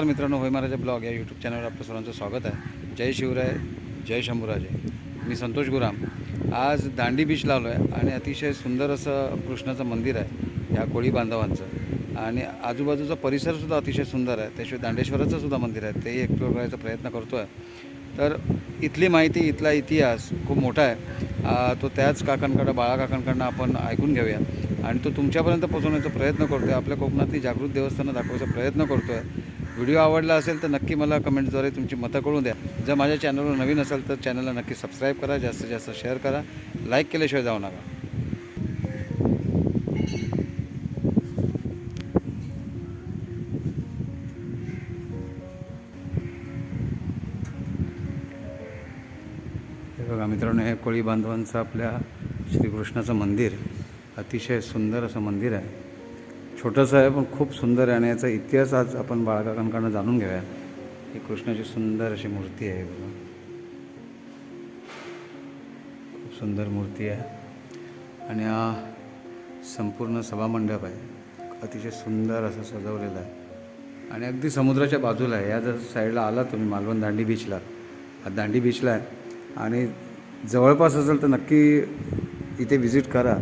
नमस्कार मित्रांनो होय महाराजा ब्लॉग या यूट्यूब चॅनलवर आपलं सर्वांचं स्वागत आहे. जय शिवराय जय शंभूराजे. मी संतोष गुराम. आज दांडी बीच लावलो आहे आणि अतिशय सुंदर असं कृष्णाचं मंदिर आहे या कोळी बांधवांचं. आणि आजूबाजूचा परिसरसुद्धा अतिशय सुंदर आहे. त्याशिवाय दांडेश्वराचं सुद्धा मंदिर आहे. तेही एक्सप्लोर करायचा प्रयत्न करतो आहे तर इथली माहिती इथला इतिहास खूप मोठा आहे. तो त्याच काकांकडं बाळा काकांकडनं आपण ऐकून घेऊया. आणि तो तुमच्यापर्यंत पोहोचवण्याचा प्रयत्न करतो आहे आपल्या कोकणातली जागृत देवस्थानं दाखवायचा प्रयत्न करतो आहे व्हिडिओ आवडला असेल तर नक्की मला कमेंट्सद्वारे तुमची मतं कळून द्या. जर माझ्या चॅनलवर नवीन असेल तर चॅनलला नक्की सबस्क्राईब करा जास्तीत जास्त शेअर करा लाईक केल्याशिवाय जाऊ नका. हे बघा मित्रांनो हे कोळी बांधवांचं आपल्या श्रीकृष्णाचं मंदिर. अतिशय सुंदर असं मंदिर आहे. छोटंसं आहे पण खूप सुंदर आहे आणि याचा इतिहास आज आपण बाळकाकांकडनं जाणून घेऊया. ही कृष्णाची सुंदर अशी मूर्ती आहे बघा. खूप सुंदर मूर्ती आहे. आणि हा संपूर्ण सभामंडप आहे. अतिशय सुंदर असं सजवलेलं आहे. आणि अगदी समुद्राच्या बाजूला आहे. या जर साईडला आला तुम्ही मालवण दांडी बीचला. हा दांडी बीचला आहे. आणि जवळपास असेल तर नक्की इथे व्हिजिट करा.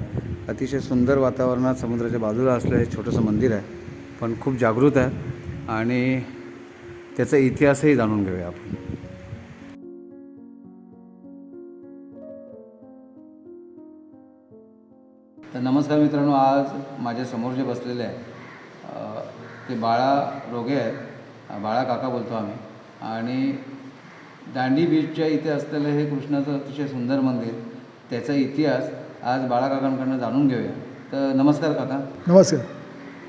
अतिशय सुंदर वातावरणात समुद्राच्या बाजूला असलं हे छोटंसं मंदिर आहे. पण खूप जागृत आहे आणि त्याचा इतिहासही जाणून घेऊया आपण. तर नमस्कार मित्रांनो आज माझ्यासमोर जे बसलेले आहे ते बाळा रोगे आहेत. बाळा काका बोलतो आम्ही. आणि दांडी बीचच्या इथे असलेलं हे कृष्णाचं अतिशय सुंदर मंदिर त्याचा इतिहास आज बाळा काकांकडनं जाणून घेऊया. तर नमस्कार काका. नमस्कार.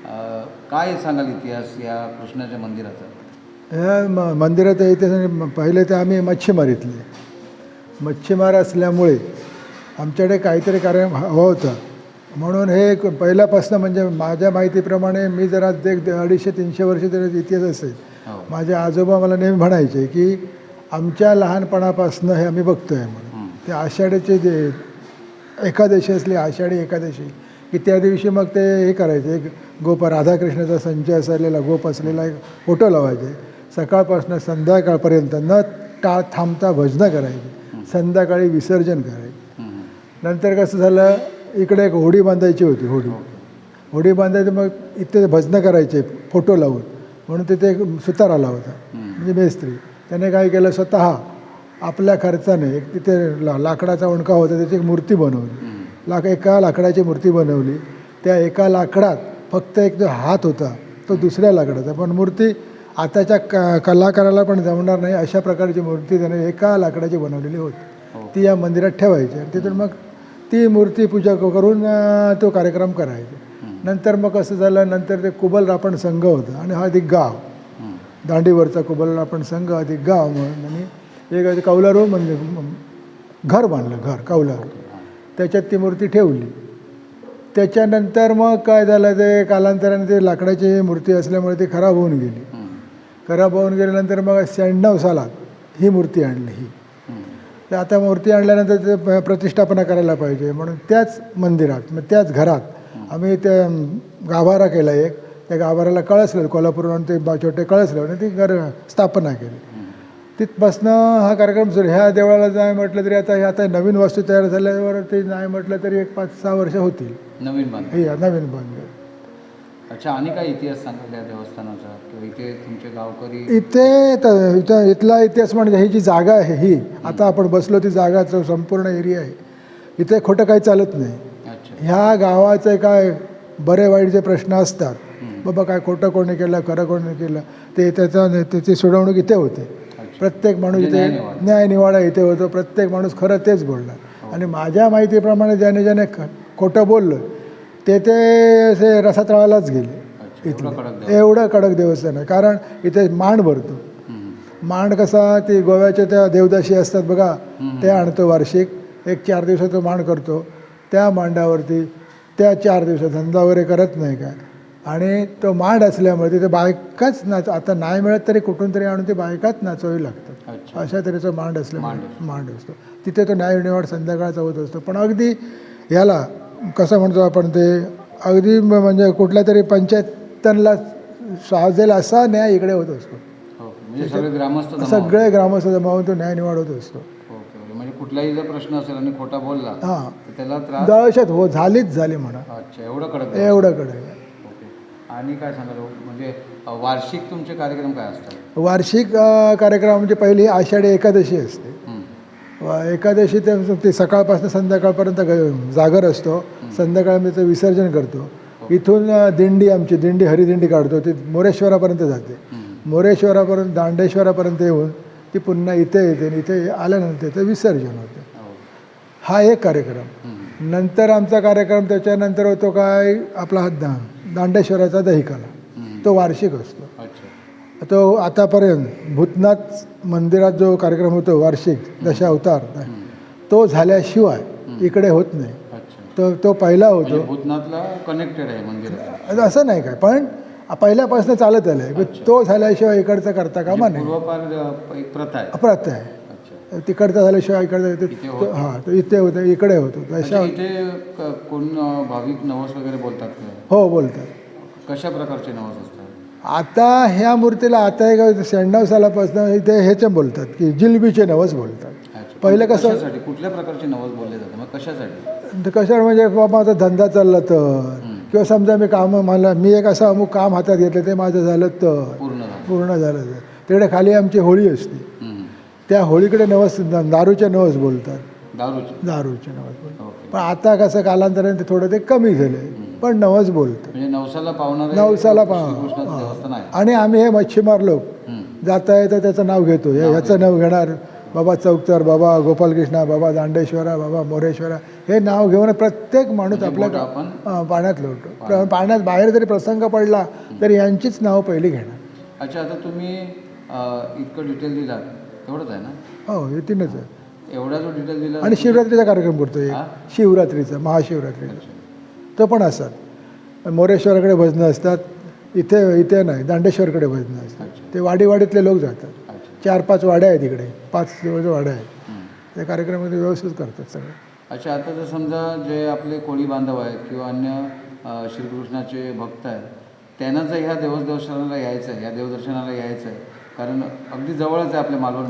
अ, काय सांगाल इतिहास या कृष्णाच्या मंदिराचा? ह्या म मंदिरात इथे पहिले तर आम्ही मच्छीमार इथले. मच्छीमार असल्यामुळे आमच्याकडे काहीतरी कार्य हवं होतं. म्हणून हे एक पहिल्यापासून म्हणजे माझ्या माहितीप्रमाणे मी जरा एक अडीचशे तीनशे वर्ष तरी इतिहास असेल हो. माझे आजोबा मला नेहमी म्हणायचे की आमच्या लहानपणापासून हे आम्ही बघतो आहे म्हणून. हं. ते आषाढीचे जे एकादशी असली आषाढी एकादशी की त्या दिवशी मग ते हे करायचे. एक गोप राधाकृष्णाचा संच असलेला गोप असलेला एक फोटो लावायचे. सकाळपासून संध्याकाळपर्यंत न टा थांबता भजनं करायची. संध्याकाळी विसर्जन करायचे. नंतर कसं झालं इकडे एक होडी बांधायची होती होडी. होडी बांधायची मग इथे भजनं करायचे फोटो लावून. म्हणून तिथे एक सुतार आला होता हं. म्हणजे मेस्त्री. त्याने काय केलं स्वतः आपल्या खर्चाने एक तिथे ला लाकडाचा वणका होता त्याची एक मूर्ती बनवली हं. लाक एका लाकडाची मूर्ती बनवली त्या एका लाकडात फक्त एक जो हात होता तो दुसऱ्या लाकडाचा पण मूर्ती आताच्या क कलाकाराला पण जमणार नाही अशा प्रकारची मूर्ती त्याने एका लाकडाची बनवलेली हो. होती ती या मंदिरात ठेवायची आणि तिथून मग ती मूर्ती पूजा करून तो कार्यक्रम करायचा हं. नंतर मग कसं झालं नंतर ते कुबल रापण संघ होता आणि हा अधिक गाव हं. दांडीवरचा कुबल रापण संघ अधिक गाव म्हणून आणि एक असे कौलारू म्हणजे घर बांधलं घर कौलारू. त्याच्यात ती मूर्ती ठेवली. त्याच्यानंतर मग काय झालं ते कालांतराने ते लाकडाची मूर्ती असल्यामुळे ती खराब होऊन गेली. खराब होऊन गेल्यानंतर मग शहाण्णव सालात ही मूर्ती आणली ही. तर आता मूर्ती आणल्यानंतर ते प्रतिष्ठापना करायला पाहिजे. म्हणून त्याच मंदिरात मग त्याच घरात आम्ही त्या गाभारा केला एक. त्या गाभाऱ्याला कळसलं कोल्हापूरवरून ते बा छोटे कळसलं आणि ती घर स्थापना केली. तिथपासनं हा कार्यक्रम सुरू. ह्या देवळाला नाही म्हटलं तरी आता हे आता नवीन वास्तू तयार झाल्यावर ते नाही म्हटलं तरी एक पाच सहा वर्ष होतील. नवीन बांध हे नवीन बंद. अच्छा आणि काय इतिहास सांगा या देवस्थानाचा? किंवा इथे तुमचे गावकरी? इथे त- इथं इथला इतिहास म्हणजे ही जी जागा आहे ही. आता आपण बसलो ती जागा जो संपूर्ण एरिया आहे. इथे खोटं काही चालत नाही. अच्छा. ह्या गावाचे काय बरे वाईट जे प्रश्न असतात. बाबा काय खोटं कोणी केलं खरं कोणी केलं ते त्याचा त्याची सोडवणूक इथे होते. प्रत्येक माणूस इथे न्यायनिवाडा. न्याय निवाडा इथे होतो प्रत्येक माणूस खरं तेच बोलणार. आणि माझ्या माहितीप्रमाणे ज्याने ज्याने ख- खोटं बोललं ते ते असे रसातळालाच गेले इथले एवढं कडक देवस्थान. आहे. कारण इथे मांड भरतो. मांड कसा ती गोव्याच्या त्या देवदाशी असतात बघा. ते आणतो वार्षिक. एक चार दिवसाचं मांड करतो. त्या मांडावरती त्या चार दिवसात धंदा वगैरे करत नाही काय. आणि तो मांड असल्यामुळे तिथे बायकाच नाच आता नाही मिळत तरी कुठून तरी आणून ते बायकाच नाचवावी लागतात. अच्छा. अशा तऱ्हेचं मांड असल्यामुळे मांड असतो. तिथे तो न्याय निवाड संध्याकाळचा होत असतो. पण अगदी याला कसं म्हणतो आपण ते अगदी म्हणजे कुठल्या तरी पंचायत त्यांना साजेल असा न्याय इकडे होत असतो. ओके म्हणजे सगळे ग्रामस्थ जमा सगळे ग्रामस्थ जमावून तो न्याय निवाड होत असतो. म्हणजे कुठलाही जर प्रश्न असेल आणि खोटा बोलला हां. त्याला दहशत हो झालीच झाली म्हणा. अच्छा एवढं कडक. एवढं कडे ओके आणि काय सांगाल? हो? म्हणजे वार्षिक तुमचे कार्यक्रम काय असतात? वार्षिक कार्यक्रम म्हणजे पहिली आषाढी एकादशी असते. हं. एकादशी ते ते सकाळपासून संध्याकाळपर्यंत जागर असतो. संध्याकाळी ते विसर्जन करतो. इथून अ, दिंडी आमची दिंडी हरिदिंडी काढतो. ती मोरेश्वरापर्यंत जाते. हं. मोरेश्वरापर्यंत दांडेश्वरापर्यंत येऊन ती पुन्हा इथे येते आणि इथे आल्यानंतर ते विसर्जन होते. हो. हा एक कार्यक्रम. हं. नंतर आमचा कार्यक्रम त्याच्यानंतर होतो काय? आपला हा दा दांडेश्वराचा दहिकाला. तो वार्षिक असतो. तो आतापर्यंत भूतनाथ मंदिरात जो कार्यक्रम होतो वार्षिक दशावतार. तो झाल्याशिवाय इकडे होत नाही. तो तो पहिला म्हणजे होतो भूतनाथला कनेक्टेड आहे मंदिर असं नाही काय पण पहिल्यापासून चालत आलं आहे तो झाल्याशिवाय इकडचं करता कामा नाही. अ, एक प्रथा आहे. तिकडचं झाल्याशिवाय तो- हां तो इथे होतं इकडे होतो. दशा इथे क- कोण अ, भाविक नवस वगैरे बोलतात हो बोलतात. कशा प्रकारचे नवस असतात? आता ह्या मूर्तीला आता एक शहाण्णव सालापासून इथे ह्याचे बोलतात की जिलबीचे नवस बोलतात. अच्छा. पहिलं कसं- कशासाठी? कुठल्या प्रकारचे नवस बोलले जातात? मग कशासाठी? तर कशावर म्हणजे बाबा माझा धंदा चालला तर किंवा समजा मी कामं मला मी एक असं अमुक काम हातात घेतलं ते माझं झालं तर पूर्ण झालं. पूर्ण झालं तर. तिकडे खाली आमची होळी असते. हं. त्या होळीकडे नवस दारूचे नवस बोलतात. दारूचे दारूचे नवस बोलतात. पण आता कसं कालांतराने ते थोडं ते कमी झाले पण नवस बोलतात. म्हणजे नवसाला पावणारे नवसाला पाव- आणि आम्ही हे मच्छीमार लोक. जाता येतं त्याचं नाव घेतो. ह्याचं नाव घेणार बाबा चौकतर बाबा गोपालकृष्णा बाबा दांडेश्वरा बाबा मोरेश्वरा. हे नाव घेऊन प्रत्येक माणूस आपल्या आपण? अं, पाण्यात लोटतो. पाण्यात. बाहेर जरी प्रसंग पडला तर यांचीच नाव पहिली घेणार. अच्छा आता तुम्ही इतकं डिटेल दिलात. एवढंच आहे ना? हो हे तीनच आहे. एवढा जो डिटेल दिला आणि शिवरात्रीचा कार्यक्रम करतो एक. हा? शिवरात्रीचा महाशिवरात्रीचा. तो पण असतात. मोरेश्वराकडे भजनं असतात. इथे इथे नाही दांडेश्वरकडे भजनं असतात. ते वाडीवाडीतले लोक जातात. अच्छा. चार पाच वाड्या आहेत इकडे पाच जवळच्या वाड्या आहेत. हं. ते कार्यक्रमामध्ये व्यवस्थित करतात सगळे. अच्छा आता जर समजा जे आपले कोळी बांधव आहेत किंवा अन्य अ, श्रीकृष्णाचे भक्त आहेत त्यांना जर ह्या देवस देवस्थानाला यायचं आहे या देवदर्शनाला यायचं आहे कारण अगदी जवळच आहे आपल्या मालवण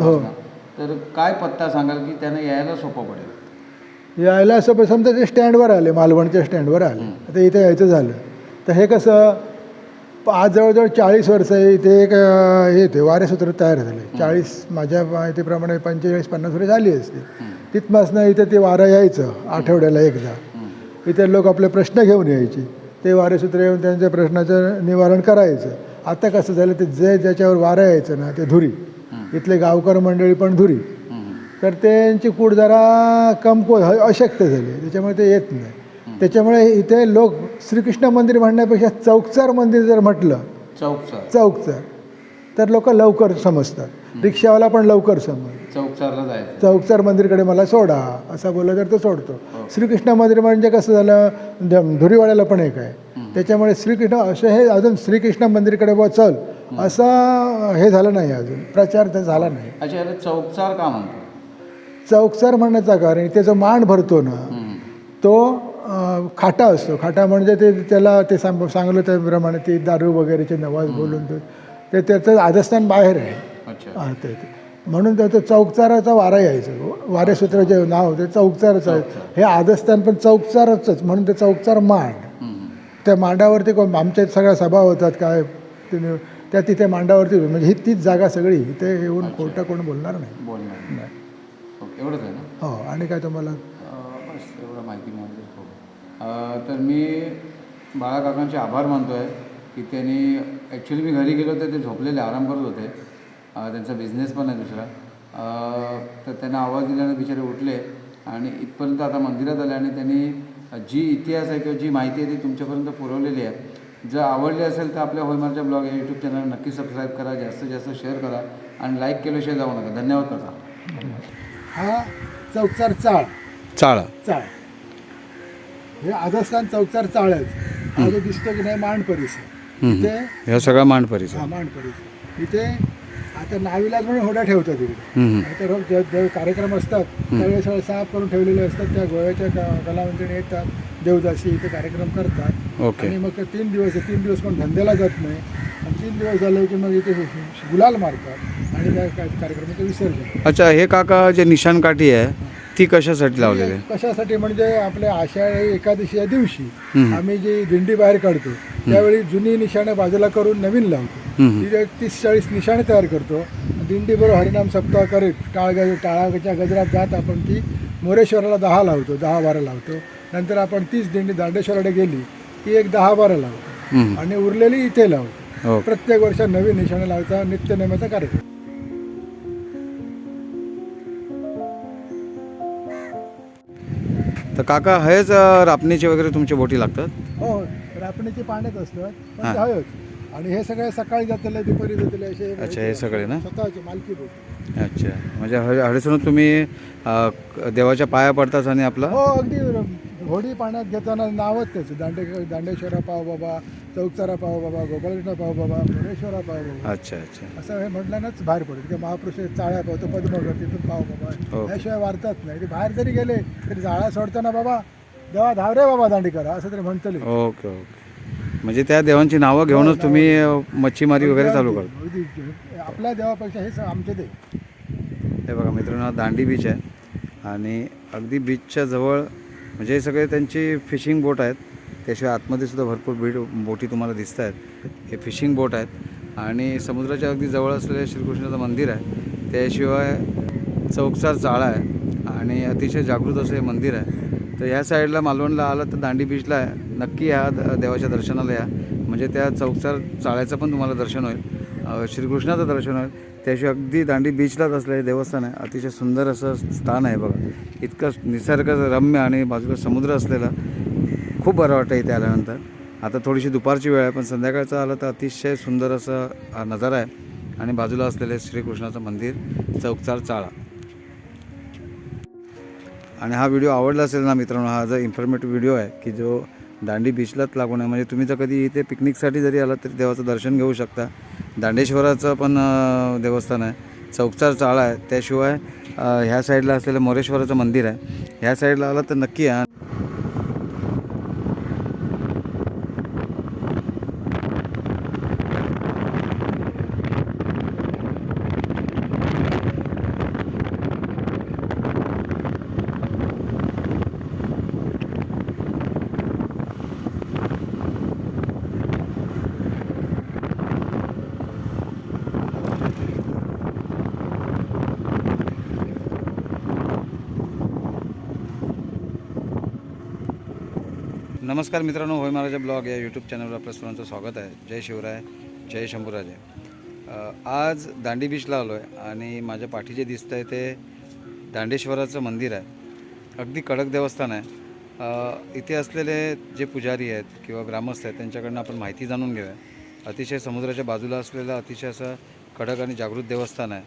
तर काय पत्ता सांगाल की त्यांना यायला सोपं पडेल? यायला असं पण समजा ते स्टँडवर आले मालवणच्या स्टँडवर आले. आता इथे यायचं झालं. तर हे कसं प- आज जवळजवळ चाळीस वर्ष आहे इथे एक अं, हे ते वारेसूत्र तयार झाले. चाळीस माझ्या माहितीप्रमाणे पंचेचाळीस पन्नास वर्ष झाली असते तिथपासनं इथे ते वारं यायचं आठवड्याला एकदा. इथे लोक आपले प्रश्न घेऊन यायचे. ते वारेसूत्र येऊन त्यांच्या प्रश्नाचं निवारण करायचं. आता कसं झालं ते जे ज्याच्यावर वारं यायचं ना ते धुरी. इथले गावकर मंडळी पण धुरी. तर त्यांची कूड जरा कमकुवत अशक्य झाली. त्याच्यामुळे ते येत नाही. त्याच्यामुळे इथे लोक श्रीकृष्ण मंदिर म्हणण्यापेक्षा चौकचार मंदिर जर म्हटलं चौकचार. चौकचार. तर लोक लवकर समजतात. रिक्षावाला पण लवकर समज. चौकचारला जायचं. चौकचार मंदिरकडे मला सोडा असं बोललं तर तो सोडतो. श्रीकृष्ण मंदिर म्हणजे कसं झालं धुरीवाड्याला पण एक आहे. त्याच्यामुळे श्रीकृष्ण असं हे अजून श्रीकृष्ण मंदिरकडे बुवा चल असं हे झालं नाही अजून. प्रचार तर झाला नाही. अच्छा याला चौकचार का म्हणतात? चौकचार म्हणण्याचं कारण जो मान भरतो ना हं. तो खाटा असतो. खाटा म्हणजे ते त्याला ते सांग सांगलं त्याप्रमाणे ते दारू वगैरेचे नवाज बोलून ते- ते त्याचं आदस्थान बाहेर आहे. अच्छा. हा, ते ते. म्हणून त्याचं चौकचाराचा वारा यायचं. वारेसूत्र जे नाव ते चौकचारचं आहे. हे आदस्थान पण चौकचारच म्हणून ते चौकचार मांड. हं. त्या मांडावरती कोण आमच्या सगळ्या सभा होतात काय ते- त्या तिथे मांडावरती म्हणजे ही तीच जागा सगळी. इथे येऊन खोटं कोण बोलणार नाही. बोलणार एवढंच आहे ना? हो आणि काय तुम्हाला? बस एवढं माहिती मिळाली. अं, तर मी बाळाकाकांचे आभार मानतो आहे की त्यांनी ॲक्च्युली मी घरी गेलो तर ते झोपलेले आराम करत होते. त्यांचा बिझनेस पण आहे दुसरा. अं, तर त्यांना आवाज दिल्याने बिचारे उठले आणि इथपर्यंत आता मंदिरात आले आणि त्यांनी जी इतिहास आहे किंवा जी माहिती आहे ती तुमच्यापर्यंत पुरवलेली आहे. जर आवडली असेल तर आपल्या होयमारच्या ब्लॉग या यूट्यूब चॅनल नक्की सबस्क्राईब करा जास्तीत जास्त शेअर करा आणि लाईक केल्याशिवाय जाऊ नका. धन्यवाद काका हा चौकचार चाळ. चाळ. चाळ. हे आदस्थान चौकचार चाळच. हा जो दिसतो की नाही मांड परिसर. इथे ह्या सगळा मांड परिसर. हा मांड परिसर. इथे आता नाविलाज म्हणून होड्या ठेवतात इकडे. नाहीतर रोज जे- जे कार्यक्रम असतात त्यावेळेस सगळं साफ करून ठेवलेले असतात. त्या गोव्याच्या क- कलावंतिणी येतात देवदासी इथे कार्यक्रम करतात. ओके. आणि मग ते तीन दिवस तीन दिवस कोण धंद्याला जात नाही. आणि तीन दिवस झाले की मग इथे गुलाल मारतात. आणि त्या कार्यक्रमाचं विसर्जन. अच्छा हे काका जे निशाण काठी आहे ती कशासाठी लावलेली आहे? कशासाठी? म्हणजे आपल्या आषाढी एकादशीच्या दिवशी. आम्ही जी दिंडी बाहेर काढतो त्यावेळी जुनी निशाणं बाजूला करून नवीन लावतो. एक तीस चाळीस निशाणे तयार करतो. दिंडी बरोबर हरिनाम सप्ताह करीत टाळ गज टाळाच्या गजरात जात आपण ती मोरेश्वराला दहा लावतो दहा बारा लावतो. नंतर आपण तीच दिंडी दांडेश्वराकडे गेली की एक दहा बारा लावतो. आणि उरलेली इथे लावतो. हो. प्रत्येक वर्षात नवीन निशाणे लावता नित्यनेमाचा कार्यक्रम. तर काका हेच रापणीचे वगैरे तुमचे बोटी लागतात? हो रापणीची पाण्यात असतात पण. ते हवेच आणि हे सगळे सकाळी जातले दुपारी जातले असे अच्छा, हे सगळे ना? स्वतःचे मालकी बोट. अच्छा. म्हणजे हरिसोनात तुम्ही अं, देवाच्या पाया पडताच आणि आपला? हो अगदी होडी पाण्यात घेताना नावच त्याचं. दांडे दांडेश्वरा पाव बाबा चौकचारा पाव बाबा गोपालकृष्ण पाव बाबा मुरेश्वरा पाव बाबा. अच्छा अच्छा. असं हे म्हटल्यानंच बाहेर पडतो की महापुरुष चाळ्या पावतो पद्मगर तिथून पाव हो. बाबा त्याशिवाय वारतात नाही. ते बाहेर जरी गेले तरी जाळा सोडताना बाबा देवा धाव रे बाबा दांडी करा असं तरी म्हणतले. Okay okay. म्हणजे त्या देवांची नावं घेऊनच तुम्ही मच्छीमारी वगैरे चालू करता. आपल्या देवापेक्षा हे स- आमचे ते हे बघा मित्रांनो हा दांडी बीच आहे. आणि अगदी बीचच्या जवळ म्हणजे हे सगळे त्यांची फिशिंग बोट आहेत. त्याशिवाय आतमध्ये सुद्धा भरपूर बीड बोटी तुम्हाला दिसत आहेत हे फिशिंग बोट आहेत. आणि समुद्राच्या अगदी जवळ असलेले श्रीकृष्णाचं मंदिर आहे. त्याशिवाय चौकसार चाळा आहे. आणि अतिशय जागृत असं हे मंदिर आहे. तर ह्या साईडला मालवणला आलं तर दांडी बीचला आहे. नक्की या द- देवाच्या दर्शनाला या. म्हणजे त्या चौकसार चाळ्याचं पण तुम्हाला दर्शन होईल. श्रीकृष्णाचं दर्शन होईल. त्याशिवाय अगदी दांडी बीचलाच असलेलं देवस्थान आहे. अतिशय सुंदर असं स्थान आहे बघा. इतकं निसर्गाचं रम्य आणि बाजूला समुद्र असलेलं खूप बरं वाटतं इथे आल्यानंतर. आता थोडीशी दुपारची वेळ आहे पण संध्याकाळचं आलं तर अतिशय सुंदर असं हा नजारा आहे. आणि बाजूला असलेले श्रीकृष्णाचं मंदिर चौकचार चाळा. आणि हा व्हिडिओ आवडला असेल ना मित्रांनो हा जर इन्फॉर्मेटिव्ह व्हिडिओ आहे की जो दांडी बीचलाच लागून आहे. म्हणजे तुम्ही जर कधी इथे पिकनिकसाठी जरी आलात तरी देवाचं दर्शन घेऊ शकता. दांडेश्वराचं पण देवस्थान आहे. चौकचार चाळा आहे. त्याशिवाय ह्या साईडला असलेलं मोरेश्वराचं मंदिर आहे. ह्या साईडला आलं तर नक्की या. नमस्कार मित्रांनो होय महाराजा ब्लॉग या यूट्यूब चॅनलवर आपल्या सर्वांचं स्वागत आहे. जय शिवराय जय शंभूराजे. आज दांडी बीचला आलो आहे आणि माझ्या पाठी जे दिसतं आहे ते दांडेश्वराचं मंदिर आहे. अगदी कडक देवस्थान आहे. इथे असलेले जे पुजारी आहेत किंवा ग्रामस्थ आहेत त्यांच्याकडनं आपण माहिती जाणून घेऊया. अतिशय समुद्राच्या बाजूला असलेलं अतिशय असं कडक आणि जागृत देवस्थान आहे.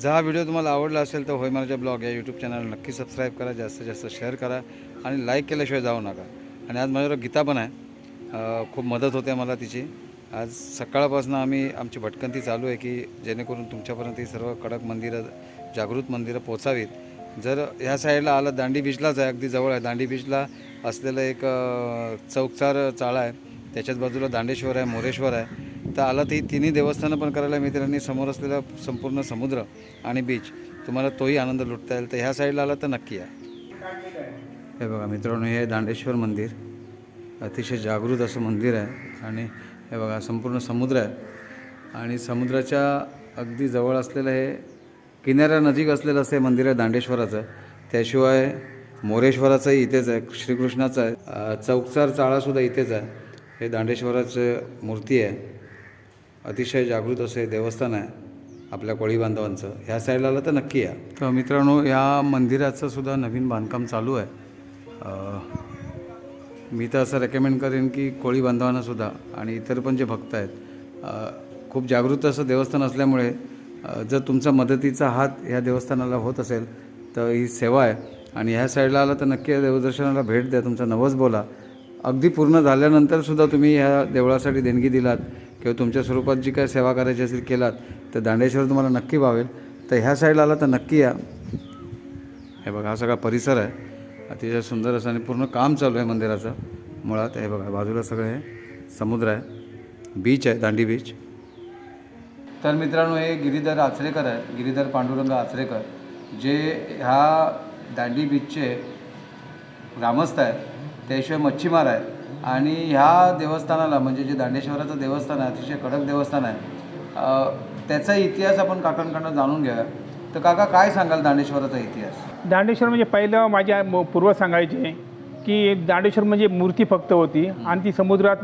जर हा व्हिडिओ तुम्हाला आवडला असेल तर होय महाराजा ब्लॉग या यूट्यूब चॅनल नक्की सबस्क्राईब करा जास्तीत जास्त शेअर करा आणि लाईक केल्याशिवाय जाऊ नका. आणि आज माझ्याबरोबर गीता पण आहे. खूप मदत होते मला तिची. आज सकाळपासून आम्ही आमची भटकंती चालू आहे की जेणेकरून तुमच्यापर्यंत ही सर्व कडक मंदिरं जागृत मंदिरं पोचावीत. जर ह्या साईडला आलं दांडी बीचलाच आहे अगदी जवळ आहे. दांडी बीचला असलेलं एक चौकचार चाळा आहे. त्याच्याच बाजूला दांडेश्वर आहे मोरेश्वर आहे. तर आलं तर ही तिन्ही देवस्थानं पण करायला मिळतील आणि समोर असलेला संपूर्ण समुद्र आणि बीच तुम्हाला तोही आनंद लुटता येईल. तर ह्या साईडला आला तर नक्की आहे हे बघा मित्रांनो हे दांडेश्वर मंदिर. अतिशय जागृत असं मंदिर आहे आणि हे बघा संपूर्ण समुद्र आहे. आणि समुद्राच्या अगदी जवळ असलेलं हे किनाऱ्या नजीक असलेलं असं हे मंदिर आहे दांडेश्वराचं. त्याशिवाय मोरेश्वराचंही इथेच आहे श्रीकृष्णाचं आहे. चौकचार चाळासुद्धा इथेच आहे. हे दांडेश्वराचं मूर्ती आहे. अतिशय जागृत असं हे देवस्थान आहे आपल्या कोळी बांधवांचं ह्या साईडला आलं तर नक्की या. तर मित्रांनो या मंदिराचं सुद्धा नवीन बांधकाम चालू आहे. मी तर असं रेकमेंड करेन की कोळी बांधवांनासुद्धा आणि इतर पण जे भक्त आहेत खूप जागृत असं देवस्थान असल्यामुळे जर तुमचा मदतीचा हात ह्या देवस्थानाला होत असेल तर ही सेवा आहे. आणि ह्या साईडला आला तर नक्की या देवदर्शनाला भेट द्या तुमचा नवस बोला. अगदी पूर्ण झाल्यानंतरसुद्धा तुम्ही ह्या देवळासाठी देणगी दिलात किंवा तुमच्या स्वरूपात जी काय सेवा करायची असेल केलात तर दांडेश्वर तुम्हाला नक्की भावेल. तर ह्या साईडला आला तर नक्की या. हे बघा हा सगळा परिसर आहे. अतिशय सुंदर असं आणि पूर्ण काम चालू आहे मंदिराचं. मुळात हे बघा बाजूला सगळं हे समुद्र आहे. बीच आहे दांडी बीच तर मित्रांनो हे गिरीधर आचरेकर आहे गिरीधर पांडुरंग आचरेकर. जे ह्या दांडी बीचचे ग्रामस्थ आहेत त्याशिवाय मच्छीमार आहेत. आणि ह्या देवस्थानाला म्हणजे जे दांडेश्वराचं देवस्थान आहे अतिशय कडक देवस्थान आहे त्याचा इतिहास आपण काकांकडनं जाणून घ्या तर काका काय सांगाल दांडेश्वराचा इतिहास? दांडेश्वर म्हणजे पहिलं माझ्या म- सांगायचे की दांडेश्वर म्हणजे मूर्ती फक्त होती आणि ती समुद्रात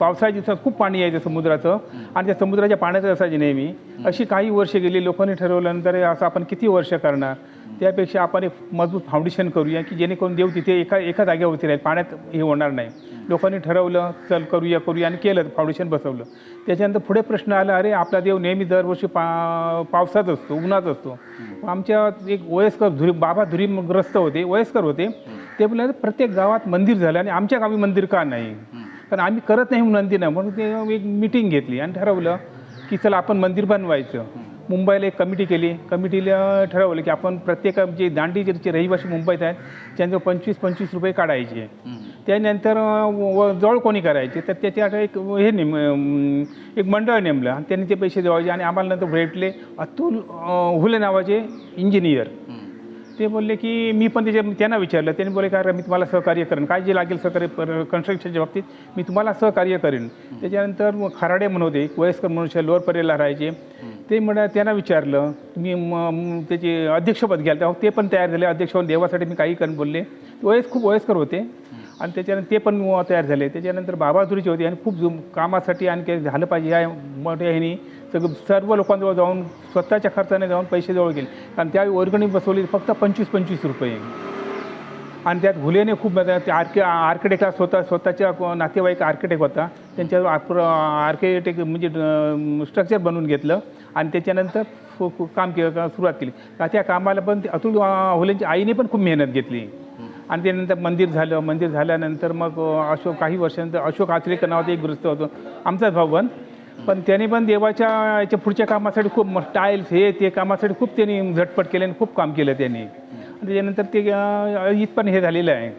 पावसाळ्या दिवसात खूप पाणी यायचं समुद्राचं आणि त्या समुद्राच्या पाण्याचं असायची नेहमी. अशी काही वर्षे गेली लोकांनी ठरवल्यानंतर असं आपण किती वर्ष करणार? त्यापेक्षा आपण एक मजबूत फाउंडेशन करूया की जेणेकरून देव तिथे एका एका जागेवरती राहील. पाण्यात हे होणार नाही. लोकांनी ठरवलं चल करूया करूया आणि केलं फाउंडेशन बसवलं. त्याच्यानंतर पुढे प्रश्न आला अरे आपला देव नेहमी दरवर्षी पा पावसात असतो उन्हात असतो. आमच्या एक वयस्कर धुरी बाबा धुरीग्रस्त होते वयस्कर होते. ते बोलले प्रत्येक गावात मंदिर झालं आणि आमच्या गावी मंदिर का नाही? कारण आम्ही करत नाही म्हणून मंदिर नाही म्हणून ते एक मिटिंग घेतली आणि ठरवलं की चला आपण मंदिर बनवायचं. मुंबईला एक कमिटी केली. कमिटीला ठरवलं की आपण प्रत्येक जे दांडी जे रहिवासी मुंबईत आहेत त्यांचं पंचवीस पंचवीस रुपये काढायचे. त्यानंतर व जवळ कोणी करायचे? तर त्याच्या एक हे नेम एक मंडळ नेमलं आणि त्यांनी ते पैसे द्यायचे आणि आम्हाला नंतर भेटले अतुल हुले नावाचे इंजिनियर ते बोलले की मी पण त्याच्या त्यांना विचारलं. त्यांनी बोलले का मी तुम्हाला सहकार्य करेन. काय जे लागेल सहकार्य कन्स्ट्रक्शनच्या बाबतीत मी तुम्हाला सहकार्य करेन. त्याच्यानंतर मग खराडे म्हणून होते वयस्कर मनुष्य लोअर परेला राहायचे. ते म्हणा त्यांना विचारलं तुम्ही म- म- त्याचे अध्यक्षपद घ्याल. तेव्हा ते पण तयार झाले अध्यक्षपद देवासाठी मी काही करून बोलले. वयस खूप वयस्कर होते. आणि त्याच्यानंतर ते पण तयार झाले. त्याच्यानंतर बाबाजुरीचे होते आणि खूप जुम कामासाठी आणि काही झालं पाहिजे या मोठ्या ह्यानी. सग सर्व लोकांजवळ जाऊन स्वतःच्या खर्चाने जाऊन पैसे जवळ गेले कारण त्यावेळी वर्गणी बसवली फक्त पंचवीस पंचवीस रुपये. आणि त्यात घुलेने खूप ते आर्के आर्किटेक्टला स्वतः स्वतःच्या नातेवाईक आर्किटेक्ट होता. त्यांच्या आर्किटेक्ट म्हणजे स्ट्रक्चर बनवून घेतलं. आणि त्याच्यानंतर काम केलं सुरुवात केली. त्या कामाला पण ते अतुल होलेंच्या आईने पण खूप मेहनत घेतली. आणि त्यानंतर मंदिर झालं. मंदिर झाल्यानंतर मग अशोक काही वर्षानंतर अशोक आचरेकर नावाचा एक ग्रस्त होतो. आमचाच भाऊ पण. पण त्याने पण देवाच्या याच्या पुढच्या कामासाठी खूप टाईल्स हे ते कामासाठी खूप त्यांनी झटपट केले आणि खूप काम केलं त्यांनी. आणि त्याच्यानंतर ते अं, इथपर्यंत हे झालेलं आहे.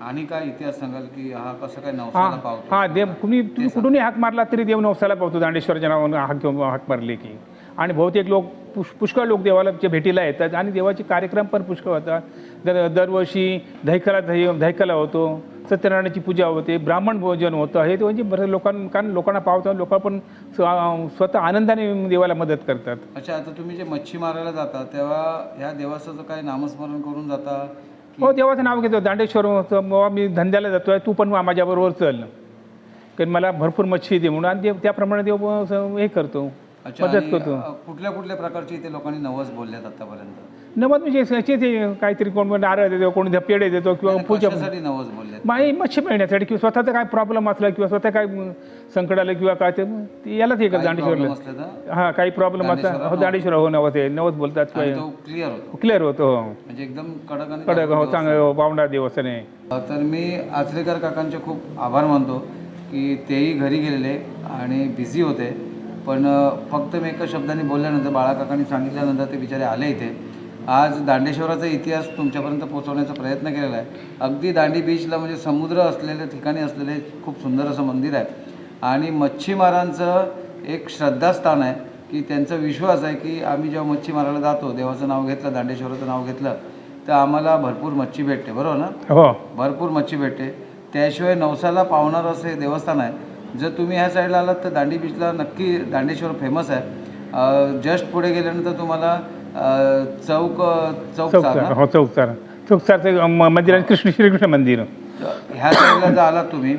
आणि काय इतिहास सांगाल की हा कसं काय हा नवसाला पावतो? हा देव कुणी तुम्ही कुठूनही हाक मारला तरी देव नवसाला पावतो दांडेश्वरच्या नावानं हाक घेऊन हाक मारले की. आणि बहुतेक लोक पुष पुष्कळ लोक देवाला च्या भेटीला येतात आणि देवाचे कार्यक्रम पण पुष्कळ होतात. दर दरवर्षी दहिकला दहि दहिकला होतो. सत्यनारायणाची पूजा होते ब्राह्मण भोजन होतं हे ते म्हणजे बरं लोकां कारण लोकांना पावतात लोक पण स्व- स्वतः आनंदाने देवाला मदत करतात. अच्छा आता तुम्ही जे मच्छी मारायला जाता तेव्हा ह्या देवाचं काय नामस्मरण करून जाता हो देवाचं नाव घेतो. दांडेश्वर बाबा मी धंद्याला जातोय तू पण माझ्याबरोबर चल. कारण मला भरपूर मच्छी दे म्हणून आणि त्याप्रमाणे देव हे करतो. मदत करतो. कुठल्या कुठल्या प्रकारचे इथे लोकांनी नवस बोललेत आतापर्यंत? नमत म्हणजे याचे ते काहीतरी कोण नारळ देतो कोणी पेढे देतो किंवा पूजा नवस बोललेत माही मच्छी मिळण्यासाठी किंवा स्वतःचा काय प्रॉब्लेम असला किंवा स्वतः काय संकट आलं किंवा काय ते यालाच हे करत दांडेश्वरला तर? हा काही प्रॉब्लेम असला दांडेश्वराला हो दांडेश्वर हो नवत आहे. नवत बोलतात क्लिअर होतो. क्लिअर होतो हो. म्हणजे एकदम कडक आणि कडक हो चांगलं पावणार देवस्थान आहे तर मी आचरेकर काकांचे खूप आभार मानतो की तेही घरी गेलेले आणि बिझी होते. पण फक्त मी एका शब्दाने बोलल्यानंतर बाळा काकांनी सांगितल्यानंतर ते बिचारे आले इथे. आज दांडेश्वराचा इतिहास तुमच्यापर्यंत पोहोचवण्याचा प्रयत्न केलेला आहे. अगदी दांडी बीचला म्हणजे समुद्र असलेल्या ठिकाणी असलेले खूप सुंदर असं मंदिर आहे. आणि मच्छीमारांचं एक श्रद्धास्थान आहे की त्यांचा विश्वास आहे की आम्ही जेव्हा मच्छी मारायला जातो देवाचं नाव घेतलं दांडेश्वराचं नाव घेतलं तर आम्हाला भरपूर मच्छी भेटते बरोबर ना? हो. भरपूर मच्छी भेटते. त्याशिवाय नवसाला पावणारं असं हे देवस्थान आहे. जर तुम्ही ह्या साईडला आलात तर दांडी बीचला नक्की दांडेश्वर फेमस आहे. जस्ट पुढे गेल्यानंतर तुम्हाला चौक चौक चौकचार ना? हो चौकचार चौकचारचं म- मंदिर आहे कृष्ण श्रीकृष्ण मंदिर. ह्या साईडला जर आलात तुम्ही.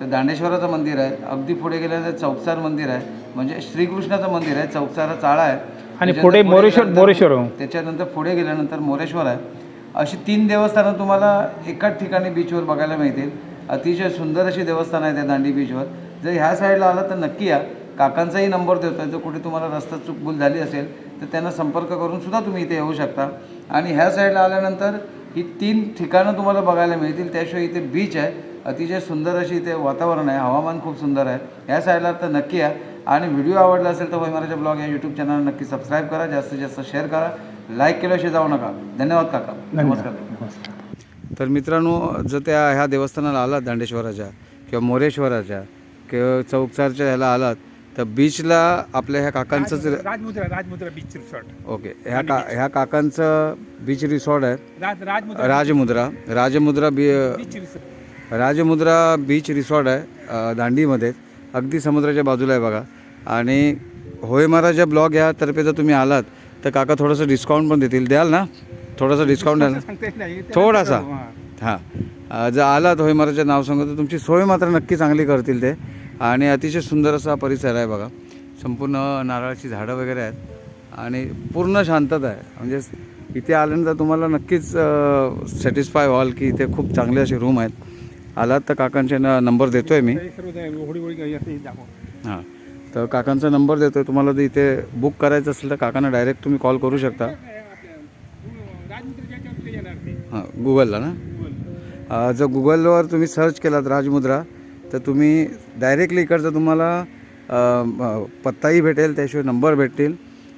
तर दांडेश्वराचं मंदिर आहे. अगदी पुढे गेल्यानंतर चौकसार मंदिर आहे. म्हणजे श्रीकृष्णाचं मंदिर आहे. चौकसारा चाळा आहे. आणि पुढे मोरेश्वर मोरेश्वर हो. त्याच्यानंतर पुढे गेल्यानंतर मोरेश्वर आहे. अशी तीन देवस्थानं तुम्हाला एकाच ठिकाणी बीचवर बघायला मिळतील. अतिशय सुंदर अशी देवस्थान आहे त्या दांडी बीचवर जर ह्या साईडला आला तर नक्की या. काकांचाही नंबर देतो जर कुठे तुम्हाला रस्ता चूकभूल झाली असेल तर त्यांना संपर्क करून सुद्धा तुम्ही इथे येऊ शकता. आणि ह्या साईडला आल्यानंतर ही तीन ठिकाणं तुम्हाला बघायला मिळतील. त्याशिवाय इथे बीच आहे. अतिशय सुंदर अशी इथे वातावरण आहे. हवामान खूप सुंदर आहे. ह्या साईडला तर नक्की या. आणि व्हिडिओ आवडला असेल तर वैमाराच्या ब्लॉग या यूट्यूब चॅनल नक्की सबस्क्राईब करा. जास्तीत जास्त शेअर करा. लाईक केल्याशिवाय जाऊ नका. धन्यवाद काका. नमस्कार. तर मित्रांनो जर त्या ह्या देवस्थानाला आलात दांडेश्वराच्या किंवा मोरेश्वराच्या किंवा चौकचारच्या ह्याला आलात तर बीचला आपल्या ह्या काकांचंच Rajmudra Rajmudra beach resort okay ह्या का ह्या काकांचं बीच रिसॉर्ट आहे. राज राजमुद्रा राजमुद्रा राजमुद्रा बी beach resort Rajmudra beach resort आहे दांडीमध्ये. अगदी समुद्राच्या बाजूला आहे बघा. आणि होय महाराजा ब्लॉग ह्यातर्फे जर तुम्ही आलात तर काका थोडंसं डिस्काउंट पण देतील. द्याल ना? थोडंसं डिस्काउंट द्याल ना? थोडासा. हां. जर आलात होय महाराजचं नाव सांगत तर तुमची सोय मात्र नक्की चांगली करतील ते. आणि अतिशय सुंदर असा परिसर आहे बघा. संपूर्ण नारळाची झाडं वगैरे आहेत आणि पूर्ण शांतता आहे. म्हणजे इथे आल्यानंतर तुम्हाला नक्कीच सॅटिस्फाय व्हाल की इथे खूप चांगले असे रूम आहेत. आलात तर काकांचे न नंबर देतो आहे मी हे तर काकांचा नंबर देतो आहे तुम्हाला जर इथे बुक करायचं असेल तर काकांना डायरेक्ट तुम्ही कॉल करू शकता. हां गुगलला ना? जर गुगलवर तुम्ही सर्च केलात राजमुद्रा तर तुम्ही डायरेक्टली इकडचं तुम्हाला पत्ताही भेटेल त्याशिवाय नंबर भेटतील.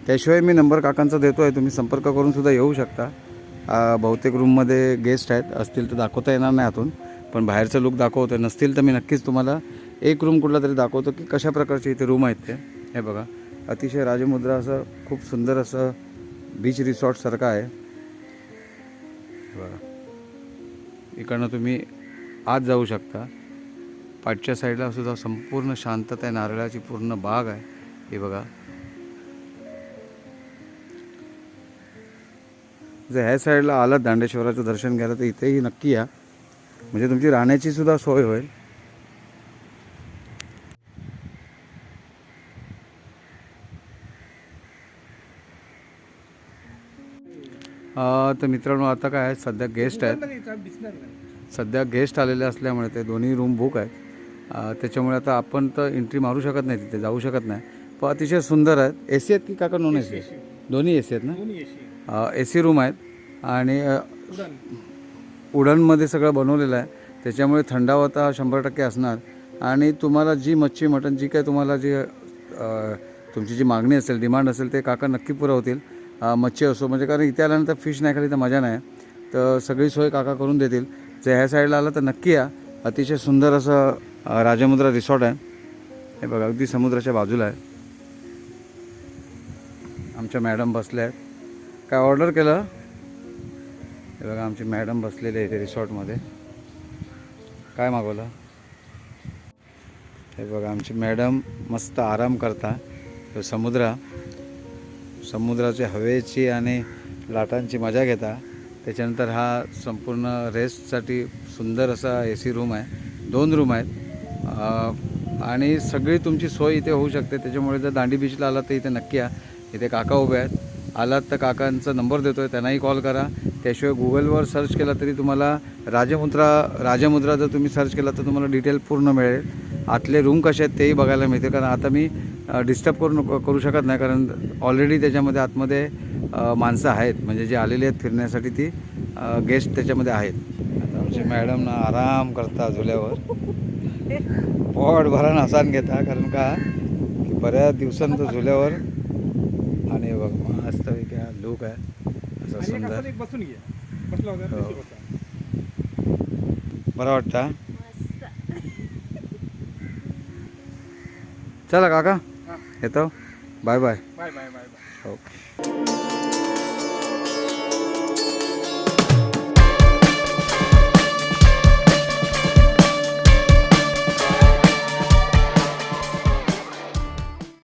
त्याशिवाय मी नंबर काकांचा देतो आहे तुम्ही संपर्क करून सुद्धा येऊ शकता. बहुतेक रूममध्ये गेस्ट आहेत असतील तर दाखवता येणार नाही आतून पण बाहेरचं लुक दाखवतो नसतील तर मी नक्कीच तुम्हाला एक रूम कुठला तरी दाखवतो की कशा प्रकारचे इथे रूम आहेत ते. हे बघा अतिशय राजमुद्रा असं खूप सुंदर असं बीच रिसॉर्टसारखं आहे. बघा. इकडनं तुम्ही आत जाऊ शकता. पाठच्या साईडला सुद्धा संपूर्ण शांतता आहे नारळाची पूर्ण बाग आहे. हे बघा. जर ह्या साईडला आलात दांडेश्वराचं दर्शन घ्यायला तर इथेही नक्की या. म्हणजे तुमची राहण्याची सुद्धा सोय होईल. तर मित्रांनो आता काय आहे सध्या गेस्ट आहेत. सध्या गेस्ट आलेले असल्यामुळे ते दोन्ही रूम बुक आहेत. त्याच्यामुळे आता आपण तर एंट्री मारू शकत नाही तिथे जाऊ शकत नाही. पण अतिशय सुंदर आहेत. ए सी आहेत की काका नॉन ए सी दोन्ही ए सी आहेत ना? ए सी रूम आहेत. आणि अ, उडान उडणमध्ये सगळं बनवलेलं आहे. त्याच्यामुळे थंडावता शंभर टक्के असणार. आणि तुम्हाला जी मच्छी मटण जी काय तुम्हाला जी तुमची जी मागणी असेल डिमांड असेल ते काका नक्की पुरवतील. मच्छी असो म्हणजे कारण इथे आल्यानंतर फिश नाही खाली तर मजा नाही. तर सगळी सोय काका करून देतील. जर ह्या साईडला आलं तर नक्की या. अतिशय सुंदर असं राजमुद्रा रिसॉर्ट आहे. हे बघा अगदी समुद्राच्या बाजूला आहे. आमच्या मॅडम बसल्या आहेत. काय ऑर्डर केलं? हे बघा आमची मॅडम बसलेली आहे इथे रिसॉर्टमध्ये. काय मागवलं? हे बघा आमची मॅडम मस्त आराम करता. तो समुद्र समुद्राच्या हवेची आणि लाटांची मजा घेता. त्याच्यानंतर हा संपूर्ण रेस्टसाठी सुंदर असा ए सी रूम आहे. दोन रूम आहेत. आणि सगळी तुमची सोय इथे होऊ शकते. त्याच्यामुळे जर दांडी बीचला आलात तर इथे नक्की या. इथे काका उभे आहेत. आलात तर काकांचा नंबर देतो आहे त्यांनाही कॉल करा. त्याशिवाय गुगलवर सर्च केला तरी तुम्हाला राजमुद्रा राजमुद्रा जर तुम्ही सर्च केला तर तुम्हाला डिटेल पूर्ण मिळेल. आतले रूम कसे आहेत तेही बघायला मिळते कारण आता मी डिस्टर्ब करू करू शकत नाही. कारण ऑलरेडी त्याच्यामध्ये आतमध्ये माणसं आहेत. म्हणजे जे आलेली आहेत फिरण्यासाठी ती गेस्ट त्याच्यामध्ये आहेत. आता आमची मॅडम ना आराम करता झुल्यावर. पोट भरा हसान घेता कारण का? की बऱ्याच दिवसांत झुल्यावर आणि बघ मस्त लुक आहे. असं सुंदर. बसून हो. बरं वाटतं? चला काका. येतो. Bye bye. Bye bye bye bye. हो.